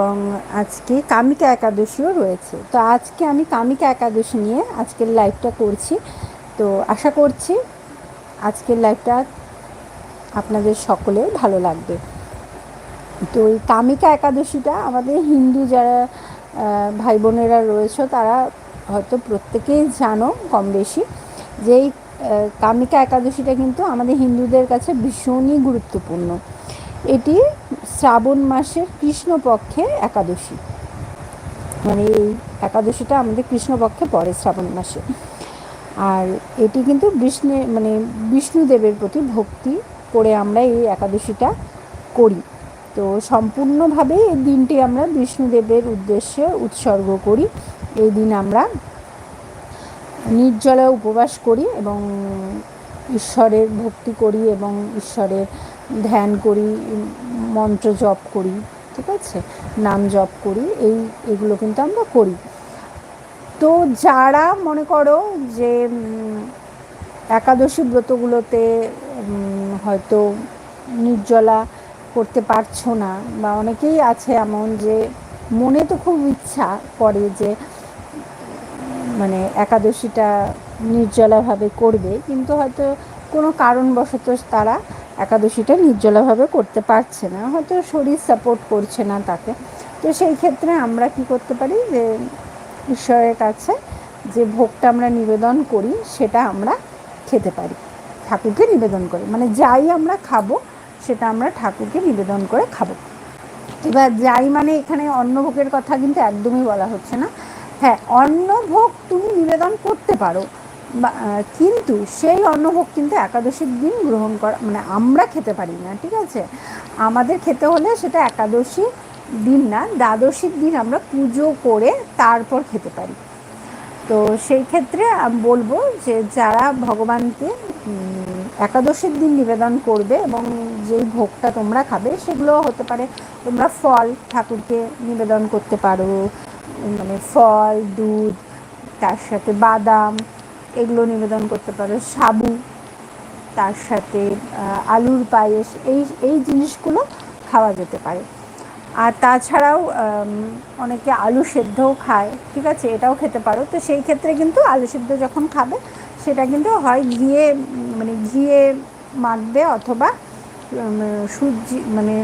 এবং আজকে কামিকা একাদশীও রয়েছে। তো আজকে আমি কামিকা একাদশী নিয়ে আজকের লাইভটা করছি। তো আশা করছি আজকের লাইভটা আপনাদের সকলে ভালো লাগবে। তো এই কামিকা একাদশীটা আমাদের হিন্দু যারা ভাই বোনেরা রয়েছে, তারা হয়তো প্রত্যেকেই জানো কম বেশি যে এই কামিকা একাদশীটা কিন্তু আমাদের হিন্দুদের কাছে ভীষণই গুরুত্বপূর্ণ। এটি শ্রাবণ মাসের কৃষ্ণপক্ষে একাদশী। মানে এই একাদশীটা আমাদের কৃষ্ণপক্ষে পড়ে শ্রাবণ মাসে। আর এটি কিন্তু বিষ্ণু মানে বিষ্ণুদেবের প্রতি ভক্তি করে আমরা এই একাদশীটা করি। তো সম্পূর্ণভাবে এই দিনটি আমরা বিষ্ণুদেবের উদ্দেশ্যে উৎসর্গ করি। এই দিন আমরা নির্জলা উপবাস করি এবং ঈশ্বরের ভক্তি করি এবং ঈশ্বরের ধ্যান করি। মন্ত্র জপ করি, ঠিক আছে? নাম জপ করি, এই, এগুলো কিন্তু আমরা করি। তো যারা মনে করো যে একাদশী ব্রতগুলোতে হয়তো নির্জলা করতে পারছ না, বা অনেকেই আছে এমন যে, মনে তো খুব ইচ্ছা করে যে মানে একাদশীটা নির্জলাভাবে করবে, কিন্তু হয়তো কোনো কারণবশত তারা একাদশীটা নির্জলাভাবে করতে পারছে না, হয়তো শরীর সাপোর্ট করছে না তাকে। তো সেই ক্ষেত্রে আমরা কি করতে পারি যে, ঈশ্বরের কাছে যে ভোগটা আমরা নিবেদন করি, সেটা আমরা খেতে পারি, ঠাকুরকে নিবেদন করে। মানে যাই আমরা খাব, সেটা আমরা ঠাকুরকে নিবেদন করে খাব। এবার যাই মানে এখানে অন্নভোগের কথা কিন্তু একদমই বলা হচ্ছে না। হ্যাঁ অন্নভোগ তুমি নিবেদন করতে পারো। কিন্তু সেই অন্নভোগ কিন্তু একাদশীর দিন গ্রহণ করা মানে আমরা খেতে পারি না, ঠিক আছে? আমাদের খেতে হলে সেটা একাদশী দিন না, দ্বাদশীর দিন আমরা পুজো করে তারপর খেতে পারি। তো সেই ক্ষেত্রে আমি বলব যে যারা ভগবানকে একাদশীর দিন নিবেদন করবে এবং যেই ভোগটা তোমরা খাবে, সেগুলো হতে পারে তোমরা ফল ঠাকুরকে নিবেদন করতে পারো মানে ফল, দুধ, তার সাথে বাদাম এগুলো নিবেদন করতে পারো। সাবু, তার সাথে আলুর পায়েস, এই এই জিনিসগুলো খাওয়া যেতে পারে। আর তাছাড়াও অনেকে আলু সেদ্ধও খায়, ঠিক আছে? এটাও খেতে পারো। তো সেই ক্ষেত্রে কিন্তু আলু সেদ্ধ যখন খাবে, সেটা কিন্তু হয় ঘিয়ে মানে ঘিয়ে মাখবে অথবা সূর্য মানে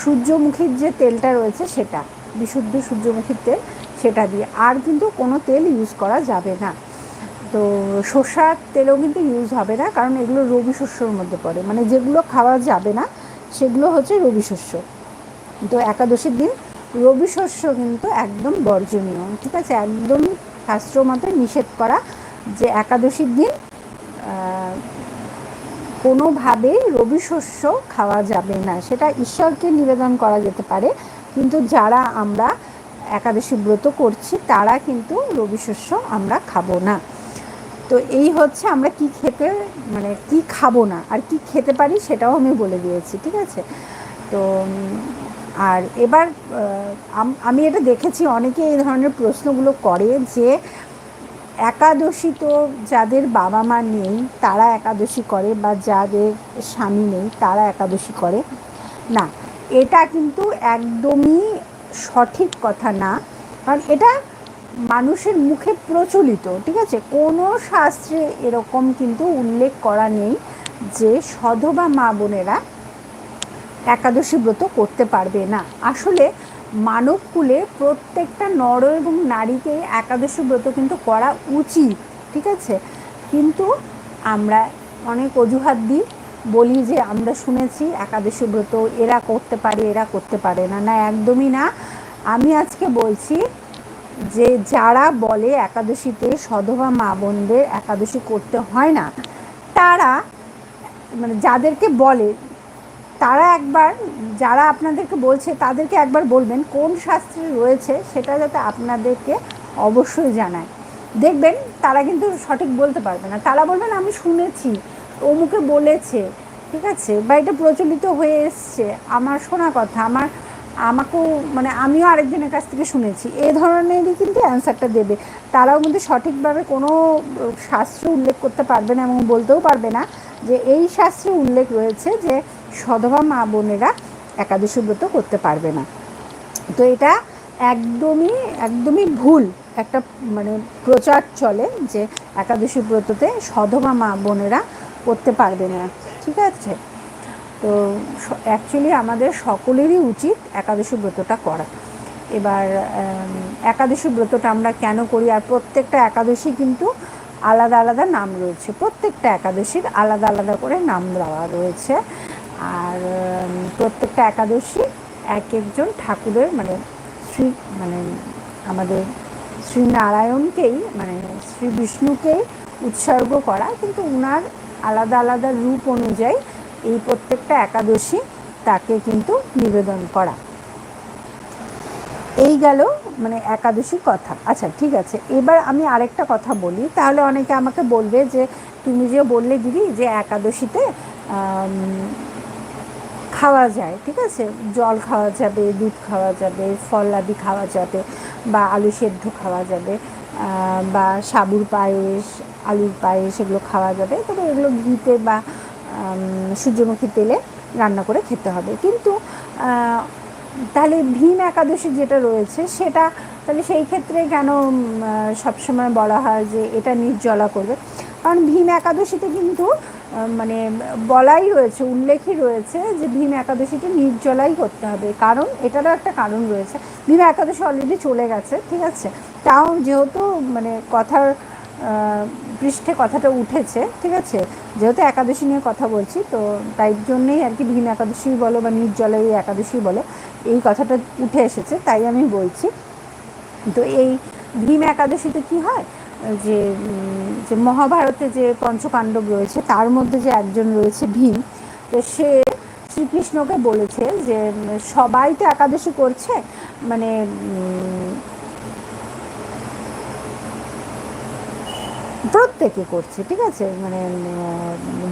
সূর্যমুখীর যে তেলটা রয়েছে সেটা, বিশুদ্ধ সূর্যমুখীর তেল, সেটা দিয়ে। আর কিন্তু কোনো তেল ইউজ করা যাবে না। তো শসার তেলও কিন্তু ইউজ হবে না, কারণ এগুলো রবি শস্যর মধ্যে পড়ে। মানে যেগুলো খাওয়া যাবে না, সেগুলো হচ্ছে রবি শস্য। তো একাদশীর দিন রবি শস্য কিন্তু একদম বর্জনীয়। ঠিক আছে, একদম শাস্ত্র মতে নিষেধ করা যে একাদশীর দিন কোনোভাবেই রবি শস্য খাওয়া যাবে না। সেটা ঈশ্বরকে নিবেদন করা যেতে পারে, কিন্তু যারা আমরা একাদশী ব্রত করছি, তারা কিন্তু রবি শস্য আমরা খাব না। তো এই হচ্ছে আমরা কি খেতে মানে কি খাব না, আর কি খেতে পারি সেটাও আমি বলে দিয়েছি, ঠিক আছে? তো আর এবার আমি এটা দেখেছি, অনেকে এই ধরনের প্রশ্নগুলো করে যে একাদশী তো যাদের বাবা মা নেই, তারা একাদশী করে বা যাদের স্বামী নেই, তারা একাদশী করে। না, এটা কিন্তু একদমই সঠিক কথা না। কারণ এটা মানুষের মুখে প্রচলিত, ঠিক আছে? কোনো শাস্ত্রে এরকম কিন্তু উল্লেখ করা নেই যে সধবা মা বোনেরা একাদশী ব্রত করতে পারবে না। আসলে মানবকুলে প্রত্যেকটা নর এবং নারীকে একাদশী ব্রত কিন্তু করা উচিত, ঠিক আছে? কিন্তু আমরা অনেক অজুহাত দিই, বলি যে আমরা শুনেছি একাদশী ব্রত এরা করতে পারে, এরা করতে পারে না। না, একদমই না। আমি আজকে বলছি যে যারা বলে একাদশীতে সধবা মা বোনদের একাদশী করতে হয় না, তারা মানে যাদেরকে বলে, তারা একবার, যারা আপনাদেরকে বলছে, তাদেরকে একবার বলবেন কোন শাস্ত্রে রয়েছে সেটা যাতে আপনাদেরকে অবশ্যই জানায়। দেখবেন তারা কিন্তু সঠিক বলতে পারবে না। তারা বলবেন, আমি শুনেছি, অমুকে বলেছে। ঠিক আছে? বা এটা প্রচলিত হয়ে এসছে। আমার শোনা কথা, আমার আমাকেও মানে আমিও আরেকজনের কাছ থেকে শুনেছি। এ ধরনেরই কিন্তু অ্যান্সারটা দেবে। তারাও কিন্তু সঠিকভাবে কোনো শাস্ত্র উল্লেখ করতে পারবে না এবং বলতেও পারবে না যে এই শাস্ত্রে উল্লেখ রয়েছে যে সধবা মা বোনেরা একাদশী ব্রত করতে পারবে না। তো এটা একদমই একদমই ভুল একটা মানে প্রচার চলে যে একাদশী ব্রততে সধবা মা বোনেরা করতে পারবে না। ঠিক আছে? তো অ্যাকচুয়ালি আমাদের সকলেরই উচিত একাদশী ব্রতটা করা। এবার একাদশী ব্রতটা আমরা কেন করি? আর প্রত্যেকটা একাদশী কিন্তু আলাদা আলাদা নাম রয়েছে। প্রত্যেকটা একাদশীর আলাদা আলাদা করে নাম দেওয়া রয়েছে। আর প্রত্যেকটা একাদশী এক একজন ঠাকুরের মানে শ্রী মানে আমাদের শ্রীনারায়ণকেই মানে শ্রী বিষ্ণুকেই উৎসর্গ করা। কিন্তু উনার আলাদা আলাদা রূপ অনুযায়ী এই প্রত্যেকটা একাদশী তাকে কিন্তু নিবেদন করা। এই গেল মানে একাদশীর কথা। আচ্ছা ঠিক আছে, এবার আমি আরেকটা কথা বলি। তাহলে অনেকে আমাকে বলবে যে, তুমি যে বললে দিদি যে একাদশীতে খাওয়া যায়, ঠিক আছে? জল খাওয়া যাবে, দুধ খাওয়া যাবে ফলাদি খাওয়া যাবে বা আলু সেদ্ধ খাওয়া যাবে বা সাবুর পায়েস, আলুর পায়েস এগুলো খাওয়া যাবে। তবে এগুলো ঘিতে বা সূর্যমুখী তেলে রান্না করে খেতে হবে। কিন্তু তাহলে ভীম একাদশী যেটা রয়েছে, সেটা তাহলে সেই ক্ষেত্রে কেন সবসময় বলা হয় যে এটা নির্জলা করবে? কারণ ভীম একাদশীতে কিন্তু মানে বলাই রয়েছে, উল্লেখই রয়েছে যে ভীম একাদশীকে নির্জলাই করতে হবে। কারণ, এটারও একটা কারণ রয়েছে। ভীম একাদশী অলরেডি চলে গেছে, ঠিক আছে? তাও যেহেতু মানে কথার পৃষ্ঠে কথাটা উঠেছে, ঠিক আছে? যেহেতু একাদশী নিয়ে কথা বলছি, তো তাই জন্যেই আর কি ভীম একাদশী বলো বা নির্জলাই একাদশী বলো, এই কথাটা উঠে এসেছে, তাই আমি বলছি। তো এই ভীম একাদশীতে কি হয়? যে যে মহাভারতে যে পঞ্চপাণ্ডব রয়েছে, তার মধ্যে যে একজন রয়েছে ভীম, তো সে শ্রীকৃষ্ণকে বলেছে যে, সবাই তো একাদশী করছে মানে প্রত্যেকে করছে, ঠিক আছে? মানে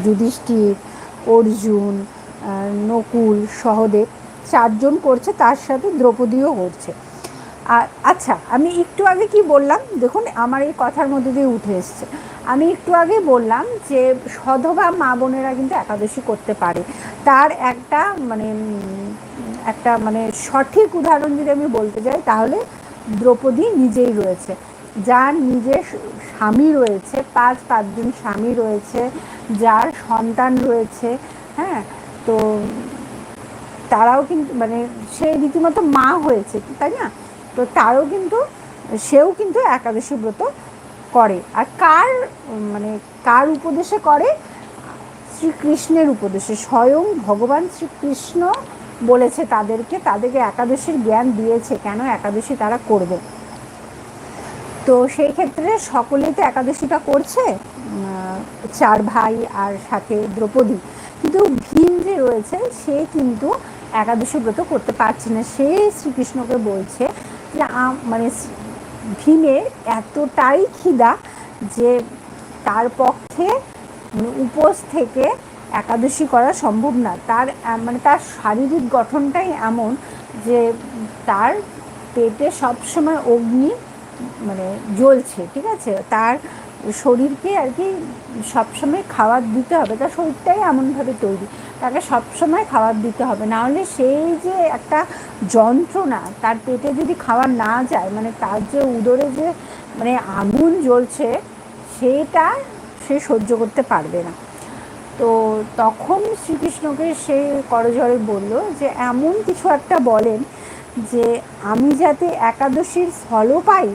যুধিষ্ঠির, অর্জুন নকুল সহদেব চারজন করছে, তার সাথে দ্রৌপদীও করছে। আর আচ্ছা আমি একটু আগে কি বললাম? দেখুন, আমার এই কথার মধ্যে দিয়ে উঠে এসছে। আমি একটু আগে বললাম যে, সধবা মা বোনেরা কিন্তু একাদশী করতে পারে। তার একটা মানে একটা মানে সঠিক উদাহরণ যদি আমি বলতে যাই, তাহলে দ্রৌপদী নিজেই রয়েছে। যার নিজের স্বামী রয়েছে, পাঁচ, পাঁচজন স্বামী রয়েছে, যার সন্তান রয়েছে হ্যাঁ? তো তারাও কিন্তু মানে সে রীতিমতো মা হয়েছে, তাই না? তো তারও কিন্তু, সেও কিন্তু একাদশী ব্রত করে। আর কার মানে কার উপদেশে করে? শ্রীকৃষ্ণের উপদেশে। স্বয়ং ভগবান শ্রীকৃষ্ণ বলেছে তাদেরকে তাদেরকে একাদশীর জ্ঞান দিয়েছে, কেন একাদশী তারা করবে? তো সেই ক্ষেত্রে সকলেই তো একাদশীটা করছে চার ভাই আর সাথে দ্রৌপদী। কিন্তু ভীম যে রয়েছে, সে কিন্তু একাদশী ব্রত করতে পারছে না। সে শ্রীকৃষ্ণকে বলছে যে মানে ভীমের এতটাই খিদা যে তার পক্ষে মানে উপোস থেকে একাদশী করা সম্ভব না। তার মানে তার শারীরিক গঠনটাই এমন যে তার পেটে সবসময় অগ্নি মানে জ্বলছে, ঠিক আছে? তার শরীরকে আর কি সবসময় খাবার দিতে হবে। তার শরীরটাই এমনভাবে তৈরি। তাকে সবসময় খাবার দিতে হবে। নাহলে সেই যে একটা যন্ত্রণা, তার পেটে যদি খাবার না যায় মানে তার যে উদরে যে মানে আগুন জ্বলছে, সেটা সে সহ্য করতে পারবে না। তো তখন শ্রীকৃষ্ণকে সে করজরে বলল যে, এমন কিছু একটা বলেন যে, আমি যাতে একাদশীর ফলও পাই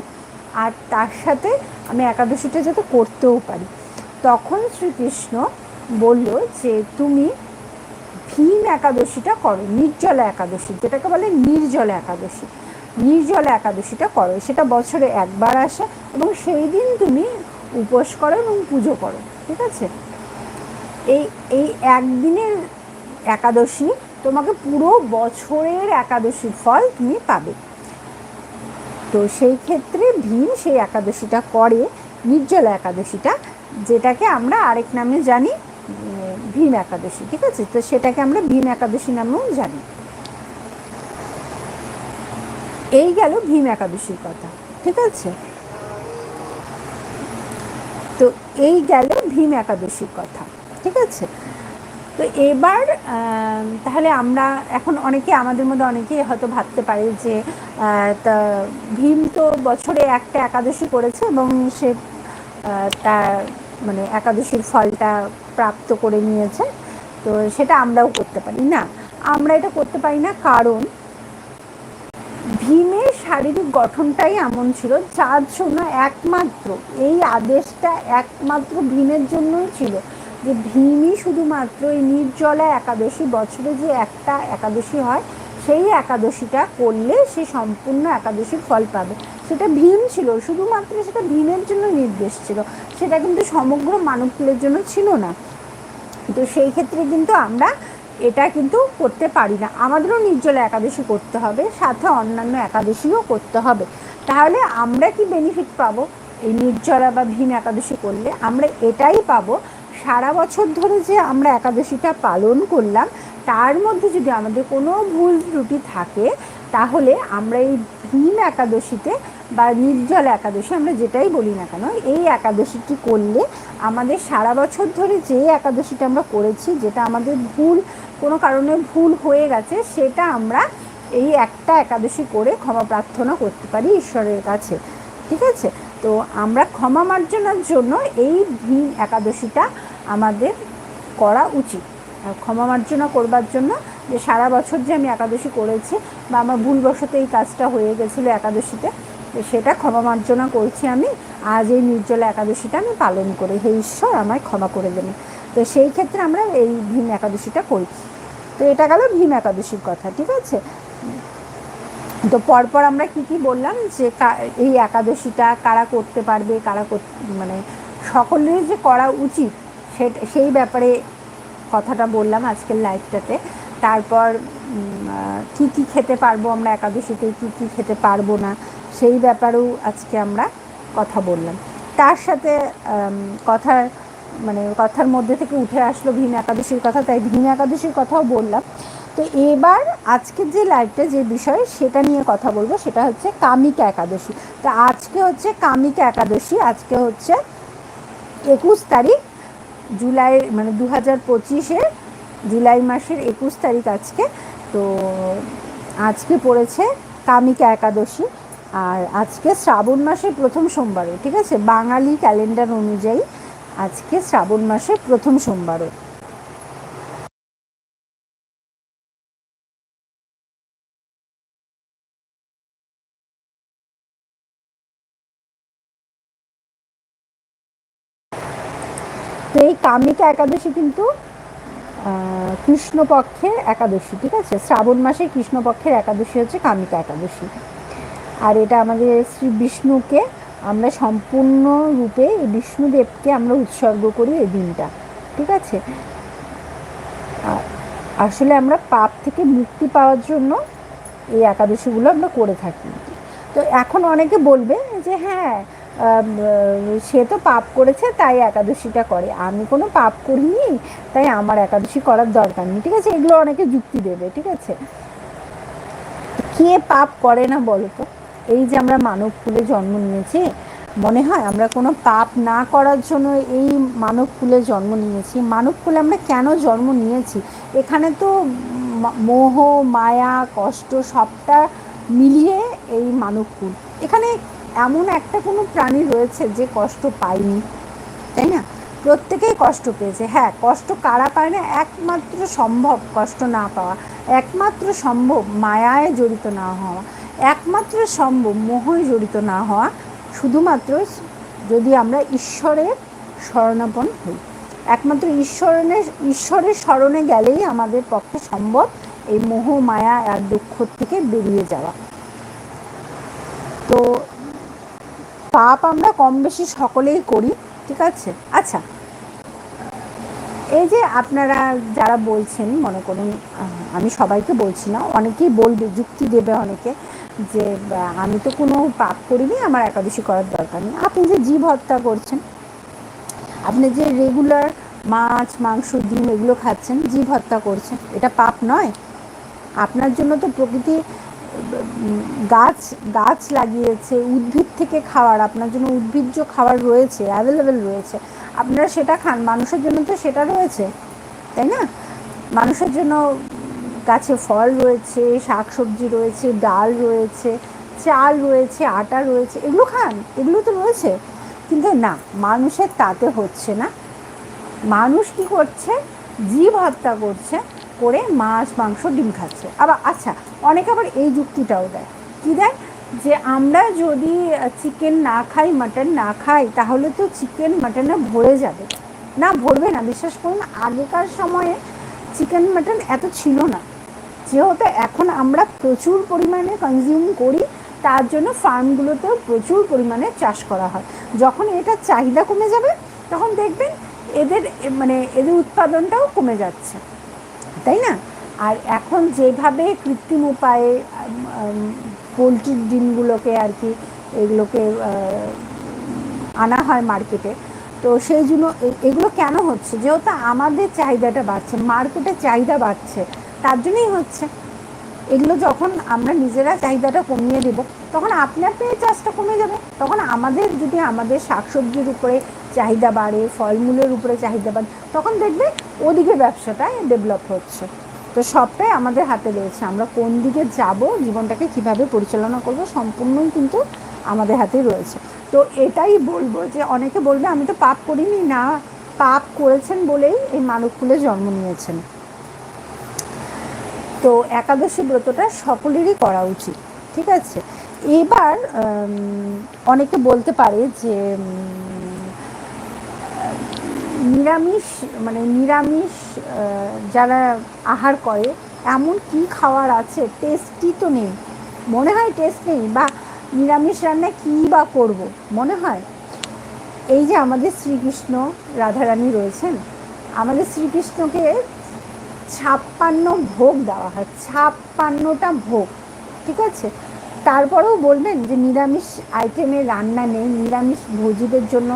আর তার সাথে আমি একাদশীটা যাতে করতেও পারি। তখন শ্রীকৃষ্ণ বলল যে, তুমি ভীম একাদশীটা করো, নির্জলা একাদশী, যেটাকে বলে নির্জলা একাদশী। নির্জলা একাদশীটা করো, সেটা বছরে একবার আসে এবং সেই দিন তুমি উপোস করো এবং পুজো করো, ঠিক আছে? এই এই একদিনের একাদশী তোমাকে পুরো বছরের একাদশীর ফল তুমি পাবে। তো সেই ক্ষেত্রে ভীম সেই একাদশীটা করে, নির্জলা একাদশীটা, যেটাকে আমরা আরেক নামে জানি ভীম একাদশী, ঠিক আছে? তো সেটাকে আমরা ভীম একাদশী নামেও জানি। এই গেল ভীম একাদশীর কথা, ঠিক আছে? তো এই গেল ভীম একাদশীর কথা, ঠিক আছে? তো এবার তাহলে আমরা এখন অনেকে, আমাদের মধ্যে অনেকেই হয়তো ভাবতে পারে যে তা ভীম তো বছরে একটা একাদশী করেছে এবং সে তার মানে একাদশীর ফলটা প্রাপ্ত করে নিয়েছে। তো সেটা আমরাও করতে পারি। না, আমরা এটা করতে পারি না কারণ ভীমের শারীরিক গঠনটাই এমন ছিল, যার জন্য একমাত্র, এই আদেশটা একমাত্র ভীমের জন্যই ছিল। যে ভীমই শুধুমাত্র এই নির্জলা একাদশী বছরে যে একটা একাদশী হয়, সেই একাদশীটা করলে সে সম্পূর্ণ একাদশীর ফল পাবে। সেটা ভীম ছিল, শুধুমাত্র সেটা ভীমের জন্য নির্দেশ ছিল। সেটা কিন্তু সমগ্র মানবকুলের জন্য ছিল না। তো সেই ক্ষেত্রে কিন্তু আমরা এটা কিন্তু করতে পারি না। আমাদেরও নির্জলা একাদশী করতে হবে, সাথে অন্যান্য একাদশীও করতে হবে। তাহলে আমরা কি বেনিফিট পাবো? এই নির্জলা বা ভীম একাদশী করলে আমরা এটাই পাবো সারা বছর ধরে যে আমরা একাদশীটা পালন করলাম, তার মধ্যে যদি আমাদের কোনো ভুল ত্রুটি থাকে, তাহলে আমরা এই ভীম একাদশীতে বা নির্জল একাদশী, আমরা যেটাই বলি না কেন, এই একাদশীটি করলে আমাদের সারা বছর ধরে যে একাদশীটা আমরা করেছি, যেটা আমাদের ভুল, কোনো কারণে ভুল হয়ে গেছে, সেটা আমরা এই একটা একাদশী করে ক্ষমা প্রার্থনা করতে পারি ঈশ্বরের কাছে। ঠিক আছে? তো আমরা ক্ষমা মার্জনার জন্য এই ভীম একাদশীটা আমাদের করা উচিত। ক্ষমা মার্জনা করবার জন্য যে সারা বছর যে আমি একাদশী করেছি বা আমার ভুলবশত এই কাজটা হয়ে গেছিল একাদশীতে সেটা ক্ষমা মার্জনা করছি আমি। আজ এই নির্জলা একাদশীটা আমি পালন করি। হে ঈশ্বর, আমায় ক্ষমা করে দেবেন তো সেই ক্ষেত্রে আমরা এই ভীম একাদশীটা করি। তো এটা গেল ভীম একাদশীর কথা, ঠিক আছে? তো পরপর আমরা কি কি বললাম? যে এই একাদশীটা কারা করতে পারবে কারা মানে সকলের যে করা উচিত সেই ব্যাপারে কথাটা বললাম আজকের লাইফটাতে তারপর কী কী খেতে পারব আমরা একাদশীতে, কী কী খেতে পারব না, সেই ব্যাপারেও আজকে আমরা কথা বললাম। তার সাথে কথার মানে কথার মধ্যে থেকে উঠে আসলো ভীম একাদশীর কথা, তাই ভীম একাদশীর কথাও বললাম। তো এবার আজকের যে লাইভটা, যে বিষয় সেটা নিয়ে কথা বলব, সেটা হচ্ছে কামিকা একাদশী। তো আজকে হচ্ছে কামিকা একাদশী, আজকে হচ্ছে একুশ তারিখ জুলাই মানে দু হাজার পঁচিশের জুলাই মাসের একুশ তারিখ আজকে। তো আজকে পড়েছে কামিকা একাদশী আর আজকে শ্রাবণ মাসের প্রথম সোমবারও ঠিক আছে? বাঙালি ক্যালেন্ডার অনুযায়ী আজকে শ্রাবণ মাসের প্রথম সোমবারও কামিকা একাদশী কিন্তু কৃষ্ণপক্ষের একাদশী, ঠিক আছে? শ্রাবণ মাসে কৃষ্ণপক্ষের একাদশী হচ্ছে কামিকা একাদশী। আর এটা আমাদের শ্রী বিষ্ণুকে আমরা সম্পূর্ণ রূপে বিষ্ণুদেবকে আমরা উৎসর্গ করি এই দিনটা, ঠিক আছে? আসলে আমরা পাপ থেকে মুক্তি পাওয়ার জন্য এই একাদশীগুলো আমরা করে থাকি। তো এখন অনেকে বলবে যে হ্যাঁ সে তো পাপ করেছে, তাই একাদশীটা করে। আমি কোনো পাপ করিনি, তাই আমার একাদশী করার দরকার নেই, ঠিক আছে? এগুলো অনেকে যুক্তি দেবে, ঠিক আছে? কে পাপ করে না বলো তো? এই যে আমরা মানব কুলে জন্ম নিয়েছি, মনে হয় আমরা কোনো পাপ না করার জন্য এই মানব কুলে জন্ম নিয়েছি। মানব কুলে আমরা কেন জন্ম নিয়েছি? এখানে তো মোহ, মায়া, কষ্ট সবটা মিলিয়ে এই মানবকুল এখানে এমন একটা কোনো প্রাণী রয়েছে যে কষ্ট পায়নি, তাই না? প্রত্যেকেই কষ্ট পেয়েছে। হ্যাঁ কষ্ট কারা পায় না? একমাত্র সম্ভব কষ্ট না পাওয়া, একমাত্র সম্ভব মায়ায় জড়িত না হওয়া, একমাত্র সম্ভব মোহয় জড়িত না হওয়া, শুধুমাত্র যদি আমরা ঈশ্বরের শরণাপন হই। একমাত্র ঈশ্বরের ঈশ্বরের স্মরণে গেলেই আমাদের পক্ষে সম্ভব এই মোহ, মায়া আর দুঃখ থেকে বেরিয়ে যাওয়া। তো পাপ আমরা কম বেশি সকলেই করি, ঠিক আছে? আচ্ছা এই যে আপনারা যারা বলছেন, মনে করুন আমি সবাইকে বলছি না, অনেকেই বলবে, যুক্তি দেবে অনেকে যে আমি তো কোনো পাপ করিনি, আমার একাদশী করার দরকার নেই। আপনি যে জীব হত্যা করছেন, আপনি যে রেগুলার মাছ, মাংস, ডিম এগুলো খাচ্ছেন, জীব হত্যা করছেন, এটা পাপ নয়। আপনার জন্য তো প্রকৃতি গাছ গাছ লাগিয়েছে, উদ্ভিদ থেকে খাওয়ার আপনার জন্য উদ্ভিজ্জ খাবার রয়েছে অ্যাভেলেবেল রয়েছে। আপনারা সেটা খান, মানুষের জন্য তো সেটা রয়েছে, তাই না? মানুষের জন্য গাছে ফল রয়েছে শাক সবজি রয়েছে, ডাল রয়েছে, চাল রয়েছে, আটা রয়েছে, এগুলো খান, এগুলো তো রয়েছে। কিন্তু না, মানুষের তাতে হচ্ছে না। মানুষ কি করছে? জীব হত্যা করছে। করে মাছ, মাংস, ডিম খাচ্ছে। আবার আচ্ছা অনেকে আবার এই যুক্তিটাও দেয়। কী দেয়? যে আমরা যদি চিকেন না খাই মাটন না খাই, তাহলে তো চিকেন মাটনে ভরে যাবে। না, ভরবে না। বিশ্বাস করুন, আগেকার সময়ে চিকেন মাটন এত ছিল না। যেহেতু এখন আমরা প্রচুর পরিমাণে কনজিউম করি, তার জন্য ফার্মগুলোতেও প্রচুর পরিমাণে চাষ করা হয়। যখন এটার চাহিদা কমে যাবে, তখন দেখবেন এদের মানে এদের উৎপাদনটাও কমে যাচ্ছে। তাই না? আর এখন যেভাবে কৃত্রিম উপায়ে পোলট্রির ডিমগুলোকে আর কি এগুলোকে আনা হয় মার্কেটে তো সেই জন্য এগুলো কেন হচ্ছে? যেহেতু আমাদের চাহিদাটা বাড়ছে মার্কেটে চাহিদা বাড়ছে, তার জন্যই হচ্ছে। এগুলো যখন আমরা নিজেরা চাহিদাটা কমিয়ে দেব, তখন আপনি আপনি এই চাষটা কমে যাবে। তখন আমাদের যদি আমাদের শাকসবজির উপরে চাহিদা বাড়ে, ফলমূলের উপরে চাহিদা বাড়ে, তখন দেখবে ওদিকে ব্যবসাটা ডেভেলপ হচ্ছে। তো সবটাই আমাদের হাতে রয়েছে। আমরা কোন দিকে যাব, জীবনটাকে কীভাবে পরিচালনা করব, সম্পূর্ণই কিন্তু আমাদের হাতে রয়েছে। তো এটাই বলব যে অনেকে বলবে, আমি তো পাপ করিনি। না, পাপ করেছেন বলেই এই মানবকুলে জন্ম নিয়েছেন। তো একাদশী ব্রতটা সকলেরই করা উচিত, ঠিক আছে? এবার অনেকে বলতে পারে যে নিরামিষ মানে নিরামিষ যারা আহার করে, এমন কি খাওয়ার আছে? টেস্টই তো নেই। মনে হয় টেস্ট নেই, বা নিরামিষ রান্না কী বা করব? মনে হয়? এই যে আমাদের শ্রীকৃষ্ণ রাধারানী রয়েছেন, আমাদের শ্রীকৃষ্ণকে ছাপ্পান্ন ভোগ দেওয়া হয়, ছাপ্পান্নটা ভোগ, ঠিক আছে? তারপরেও বলবেন যে নিরামিষ আইটেমে রান্না নেই, নিরামিষ ভোজিদের জন্য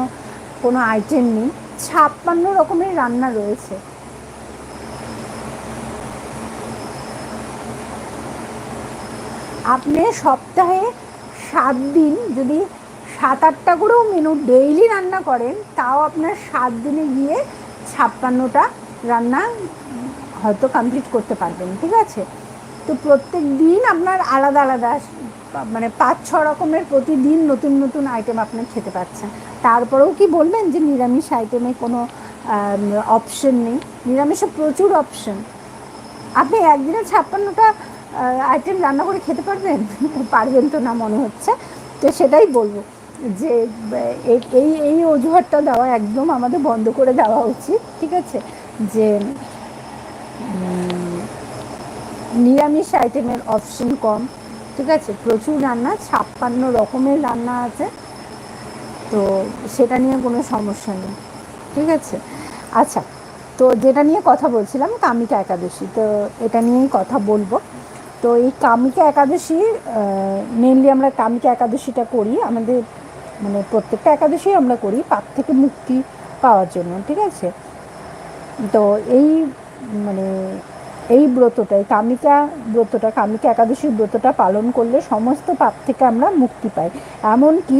কোনো আইটেম নেই, ছাপ্পান্ন রকমের রান্না রয়েছে। আপনি সপ্তাহে সাত দিন যদি সাত আটটা করেও মেনু ডেইলি রান্না করেন, তাও আপনার সাত দিনে গিয়ে ছাপ্পান্নটা রান্না হয়তো কমপ্লিট করতে পারবেন, ঠিক আছে? তো প্রত্যেক দিন আপনার আলাদা আলাদা মানে পাঁচ, ছ রকমের প্রতিদিন নতুন নতুন আইটেম আপনি খেতে পাচ্ছেন। তারপরেও কি বলবেন যে নিরামিষ আইটেমে কোনো অপশন নেই? নিরামিষে প্রচুর অপশন আপনি একদিনে ছাপ্পান্নটা আইটেম রান্না করে খেতে পারবেন? পারবেন তো না মনে হচ্ছে। তো সেটাই বলব যে এই এই অজুহাতটা দেওয়া একদম আমাদের বন্ধ করে দেওয়া উচিত, ঠিক আছে? যে নিরামিষ আইটেমের অপশন কম, ঠিক আছে? প্রচুর রান্না, ছাপ্পান্ন রকমের রান্না আছে। তো সেটা নিয়ে কোনো সমস্যা নেই, ঠিক আছে? আচ্ছা তো যেটা নিয়ে কথা বলছিলাম, কামিকা একাদশী। তো এটা নিয়েই কথা বলব। তো এই কামিকা একাদশী মেনলি আমরা কামিকা একাদশীটা করি। আমাদের মানে প্রত্যেকটা একাদশী আমরা করি, পাপ থেকে মুক্তি পাওয়ার জন্য, ঠিক আছে? তো এই মানে এই ব্রতটা, এই কামিকা ব্রতটা, কামিকা একাদশীর ব্রতটা পালন করলে সমস্ত পাপ থেকে আমরা মুক্তি পাই। এমনকি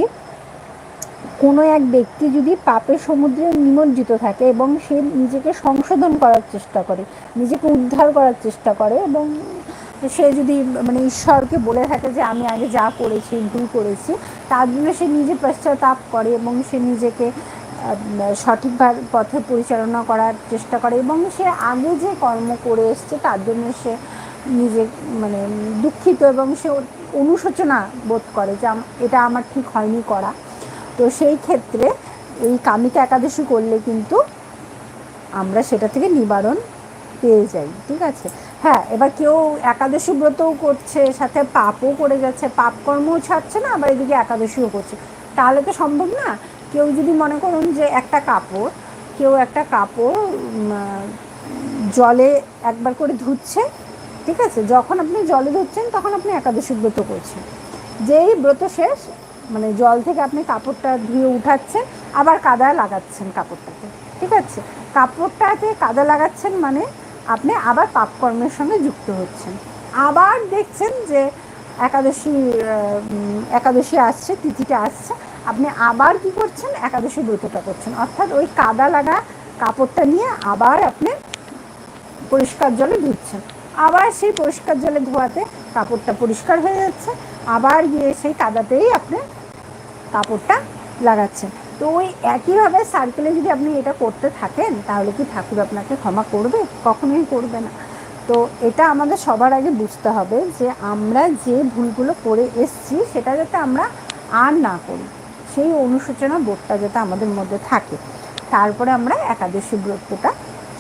কোনো এক ব্যক্তি যদি পাপের সমুদ্রে নিমজ্জিত থাকে এবং সে নিজেকে সংশোধন করার চেষ্টা করে, নিজেকে উদ্ধার করার চেষ্টা করে এবং সে যদি মানে ঈশ্বরকে বলে থাকে যে, আমি আগে যা করেছি, ভুল করেছি, তার জন্য সে নিজে পশ্চাতাপ করে এবং সে নিজেকে সঠিকভাবে পথে পরিচালনা করার চেষ্টা করে এবং সে আগে যে কর্ম করে এসছে, তার জন্য সে নিজে মানে দুঃখিত এবং সে অনুশোচনা বোধ করে যে এটা আমার ঠিক হয়নি করা। তো সেই ক্ষেত্রে এই কামিকা একাদশী করলে কিন্তু আমরা সেটা থেকে নিবারণ পেয়ে যাই, ঠিক আছে? হ্যাঁ এবার কেউ একাদশী ব্রতও করছে, সাথে পাপও করে যাচ্ছে পাপ কর্মও ছাড়ছে না, আবার এদিকে একাদশীও করছে। তাহলে তো সম্ভব না। কেউ যদি মনে করুন যে একটা কাপড়, কেউ একটা কাপড় জলে একবার করে ধুচ্ছে, ঠিক আছে? যখন আপনি জলে ধুচ্ছেন, তখন আপনি একাদশী ব্রত করছেন। যেই ব্রত শেষ মানে জল থেকে আপনি কাপড়টা ধুয়ে উঠাচ্ছেন, আবার কাদা লাগাচ্ছেন কাপড়টাকে ঠিক আছে? কাপড়টাকে কাদা লাগাচ্ছেন মানে আপনি আবার পাপকর্মের সঙ্গে যুক্ত হচ্ছেন। আবার দেখছেন যে একাদশী একাদশী আসছে, তিথিটা আসছে আপনি আবার কি করছেন? একাদশী ব্রতটা করছেন। অর্থাৎ ওই কাদা লাগা কাপড়টা নিয়ে আবার আপনি পরিষ্কার জলে ধুচ্ছেন। আবার সেই পরিষ্কার জলে ধোয়াতে কাপড়টা পরিষ্কার হয়ে যাচ্ছে। আবার গিয়ে সেই কাদাতেই আপনি কাপড়টা লাগাচ্ছেন। তো ওই একইভাবে সার্কেলে যদি আপনি এটা করতে থাকেন, তাহলে কি ঠাকুর আপনাকে ক্ষমা করবে? কখনোই করবে না। তো এটা আমাদের সবার আগে বুঝতে হবে যে আমরা যে ভুলগুলো করে এসছি, সেটা যাতে আমরা আর না করি। সেই অনুশোচনা বোধটা যাতে আমাদের মধ্যে থাকে। তারপরে আমরা একাদশী ব্রতটা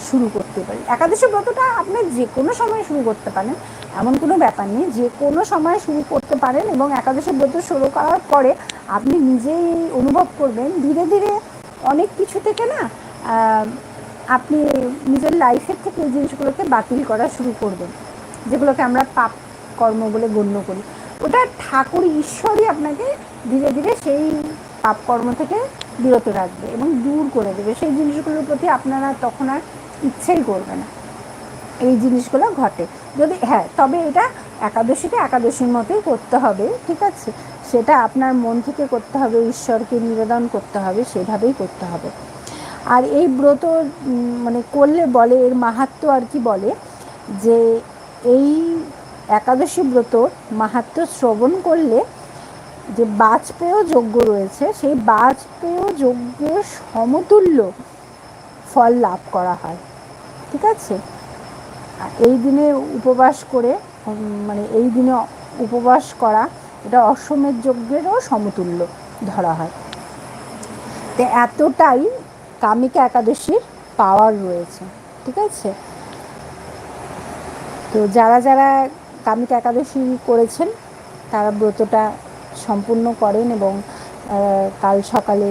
শুরু করতে পারি। একাদশী ব্রতটা আপনি যে কোনো সময় শুরু করতে পারেন। এমন কোনো ব্যাপার নেই, যে কোনো সময় শুরু করতে পারেন এবং একাদশী ব্রত শুরু করার পরে আপনি নিজেই অনুভব করবেন, ধীরে ধীরে অনেক কিছু থেকে না আপনি নিজের লাইফের থেকে এই জিনিসগুলোকে বাতিল করা শুরু করবেন, যেগুলোকে আমরা পাপ কর্ম বলে গণ্য করি। ওটা ঠাকুর ঈশ্বরই আপনাকে ধীরে ধীরে সেই পাপকর্ম থেকে বিরত রাখবে এবং দূর করে দেবে। সেই জিনিসগুলোর প্রতি আপনারা তখন আর ইচ্ছেই করবে না। এই জিনিসগুলো ঘটে। যদি হ্যাঁ তবে এটা একাদশীটা একাদশীর মতোই করতে হবে, ঠিক আছে? সেটা আপনার মন থেকে করতে হবে, ঈশ্বরকে নিবেদন করতে হবে, সেভাবেই করতে হবে। আর এই ব্রত মানে করলে বলে, এর মাহাত্ম আর কি বলে? যে এই একাদশী ব্রত মাহাত্ম শ্রবণ করলে যে বাজপেয় যজ্ঞ রয়েছে, সেই বাজপেয় যজ্ঞের সমতুল্য ফল লাভ করা হয়। ঠিক আছে? এই দিনে উপবাস করে মানে এই দিনে উপবাস করা, এটা অশ্বমেধ যজ্ঞেরও সমতুল্য ধরা হয়। তো এতটাই কামিকা একাদশীর পাওয়ার রয়েছে। ঠিক আছে? তো যারা যারা কামিকা একাদশী করেছেন, তারা ব্রতটা সম্পূর্ণ করেন এবং কাল সকালে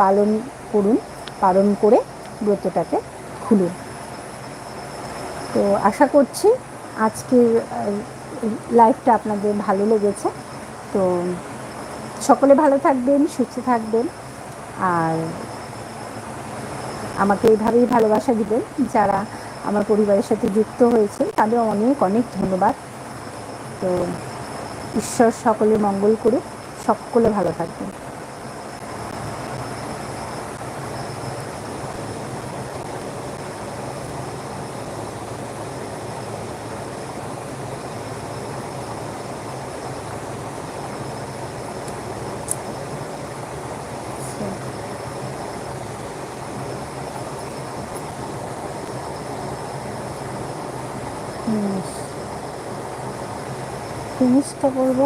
পালন করুন, পালন করে ব্রতটাকে খুলুন। তো আশা করছি আজকের লাইফটা আপনাদের ভালো লেগেছে। তো সকলে ভালো থাকবেন, সুস্থ থাকবেন। আর আমাকে এইভাবেই ভালোবাসা দিবেন, যারা আমার পরিবারের সাথে যুক্ত হয়েছে তাদের অনেক অনেক ধন্যবাদ। তো ঈশ্বর সকলে মঙ্গল করুক। সকলে ভালো থাকবেন। ফিনিশটা করব